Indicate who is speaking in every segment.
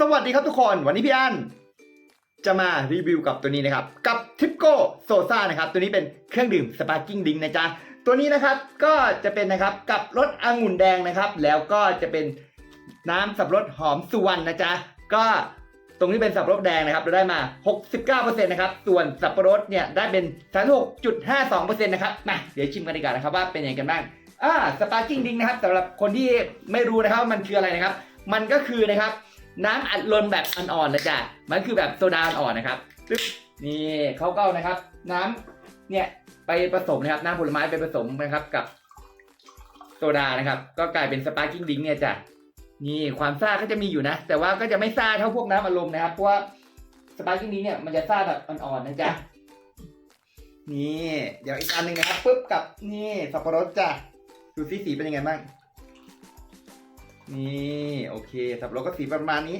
Speaker 1: สวัสดีครับทุกคนวันนี้พี่อันจะมารีวิวกับตัวนี้นะครับ กับทิปโก้โซซ่านะครับ ตัวนี้เป็นเครื่องดื่มสปาร์กิ้งดิงนะจ๊ะ ตัวนี้นะครับก็จะเป็นนะครับกับรสองุ่นแดงนะครับ แล้วก็จะเป็นน้ำสับปะรดหอมสุวรรณนะจ๊ะ ก็ตรงนี้เป็นสับปะรดแดงนะครับเราได้มา 69%นะครับ ส่วนสับปะรดเนี่ยได้เป็น 36.52%นะครับ มาเดี๋ยวชิมกันดีกว่านะครับว่าเป็นยังไงกันบ้าง อ่า สปาร์กิ้งดิงนะครับสำหรับคนที่ไม่รู้นะครับว่ามันคืออะไรนะครับ มันก็คือนะครับ น้ำอัดลมแบบอ่อนๆนะจ๊ะมันคือแบบโซดาอ่อนนะครับปึ๊บนี่เขาก็านะครับ น้ำเนี่ยไปผสมนะครับ น้ำผลไม้ไปผสมนะครับกับโซดานะครับ ก็กลายเป็นสปาร์กิ้งดิงเนี่ยจ้ะนี่ความซ่าก็จะมีอยู่นะ แต่ว่าก็จะไม่ซ่าเท่าพวกน้ำอัดลมนะครับ เพราะว่าสปาร์กิ้งดิงเนี่ยมันจะซ่าแบบอ่อนๆนะจ๊ะนี่ เดี๋ยวอีกอันหนึ่งนะครับปึ๊บกับนี่สับปะรดจ้ะดูสีสีเป็นยังไงบ้าง นี่โอเคสับปะรดก็สีประมาณนี้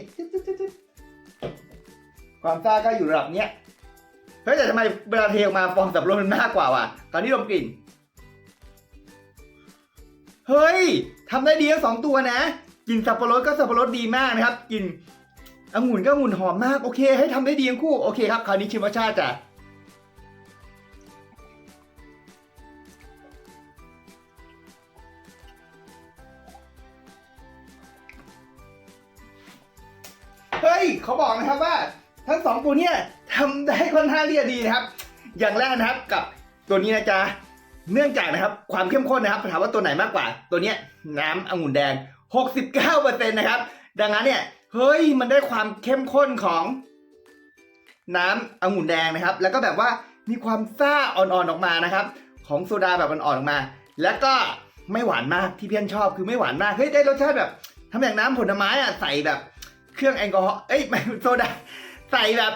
Speaker 1: ความซ่าก็อยู่ระดับเนี้ยเฮ้ยแต่ทำไมเวลาเทออกมาฟองสับปะรดมันมากกว่าว่ะตอนนี้ดมกลิ่น เฮ้ยทำได้ดีทั้งสองตัวนะกลิ่นสับปะรดก็สับปะรดดีมากนะครับกลิ่นองุ่นก็องุ่นหอมมากโอเค ให้ทำได้ดีทั้งคู่โอเคครับคราวนี้ชิมรสชาติจ้ะ เฮ้ยเขาบอกนะครับว่าทั้งสองตัวเนี่ยทำได้ค่อนข้างที่จะดีนะครับ อย่างแรกนะครับกับตัวนี้นะจ๊ะเนื่องจากนะครับความเข้มข้นนะครับถามว่าตัวไหนมากกว่า ตัวเนี้ยน้ำองุ่นแดง 69%นะครับ ดังนั้นเนี่ยเฮ้ยมันได้ความเข้มข้นของน้ำองุ่นแดงนะครับ แล้วก็แบบว่ามีความซ่าอ่อนๆออกมานะครับ ของโซดาแบบอ่อนๆออกมา แล้วก็ไม่หวานมากที่เพี้ยนชอบคือไม่หวานมากเฮ้ยได้รสชาติแบบทำอย่างน้ำผลไม้อะใส่แบบ เครื่องแอลกอฮอล์เอ้ยไม่โซดาใส่แบบ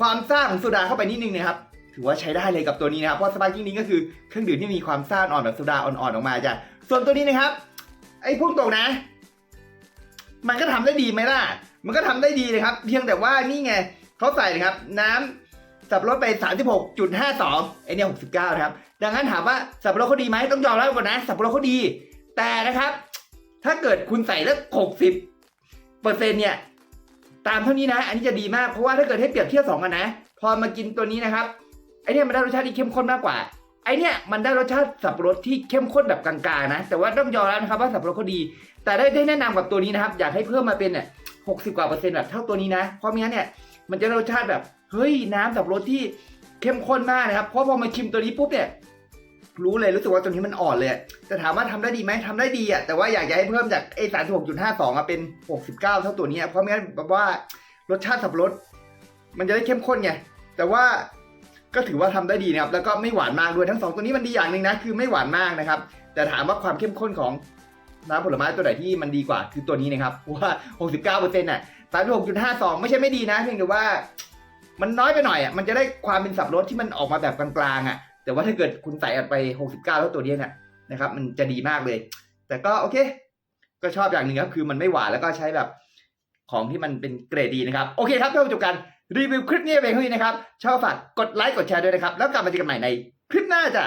Speaker 1: ความซ่าของโซดาเข้าไปนิดนึงนะครับถือว่าใช้ได้เลยกับตัวนี้นะครับเพราะสปาร์กิ้งนี้ก็คือเครื่องดื่มที่มีความซ่าอ่อนแบบโซดาอ่อนๆออกมาจ้ะส่วนตัวนี้นะครับ ไอ้พุ่งตรงนะ มันก็ทำได้ดีไหมล่ะ มันก็ทำได้ดีนะครับ เพียงแต่ว่านี่ไงเขาใส่นะครับ น้ำสับปะรดไป 36.52ไอเนี่ย69 นะครับ ดังนั้นถามว่าสับปะรดเขาดีไหมต้องยอมรับก่อนนะ สับปะรดเขาดี แต่นะครับ ถ้าเกิดคุณใส่แล้ว60เปอร์เซ็นต์เนี่ย ตามเท่านี้นะ อันนี้จะดีมากเพราะว่าถ้าเกิดให้เปรียบเทียบสองกันนะ พอมากินตัวนี้นะครับไอเนี่ยมันได้รสชาติที่เข้มข้นมากกว่าไอเนี่ยมันได้รสชาติสับปะรดที่เข้มข้นแบบกลางๆนะ แต่ว่าต้องยอมรับนะครับว่าสับปะรดเขาดี แต่ได้ได้แนะนำกับตัวนี้นะครับ อยากให้เพิ่มมาเป็นเนี่ยหกสิบกว่าเปอร์เซ็นต์แบบเท่าตัวนี้นะเพราะไม่งั้นเนี่ยมันจะรสชาติแบบเฮ้ยน้ำสับปะรดที่เข้มข้นมากนะครับเพราะพอมาชิมตัวนี้ปุ๊บเนี่ย รู้เลยรู้สึกว่าตัวนี้มันอ่อนเลยอะแต่ถามว่าทำได้ดีไหมทำได้ดีอะแต่ว่าอยากจะให้เพิ่มจากไอ้สามหกจุดห้าสองอะเป็นหกสิบเก้าเท่าตัวนี้เพราะไม่งั้นแบบว่ารสชาติสับปะรดมันจะได้เข้มข้นไงแต่ว่าก็ถือว่าทำได้ดีนะครับแล้วก็ไม่หวานมากด้วยทั้งสองตัวนี้มันดีอย่างหนึ่งนะคือไม่หวานมากนะครับ แต่ถามว่าความเข้มข้นของน้ำผลไม้ตัวไหนที่มันดีกว่าคือตัวนี้นะครับว่าหกสิบเก้าเปอร์เซ็นต์น่ะสามหกจุดห้าสองไม่ใช่ไม่ดีนะ เพียงแต่ว่า มันน้อยไปหน่อยอะมันจะได้ความเป็นสับปะรดที่มันออกมาแบบกลางๆอะ แต่ว่าถ้าเกิดคุณใส่ไป 69เท่าตัวเนี้เนี่ยนะครับมันจะดีมากเลย แต่ก็โอเค ก็ชอบอย่างหนึ่งครับคือมันไม่หวานแล้วก็ใช้แบบของที่มันเป็นเกรดดีนะครับ โอเคครับเพื่อจบกันรีวิวคลิปนี้ไปเท่านี้นะครับ ชอบฝากกดไลค์กดแชร์ด้วยนะครับ แล้วกลับมาเจอกันใหม่ในคลิปหน้าจ้ะ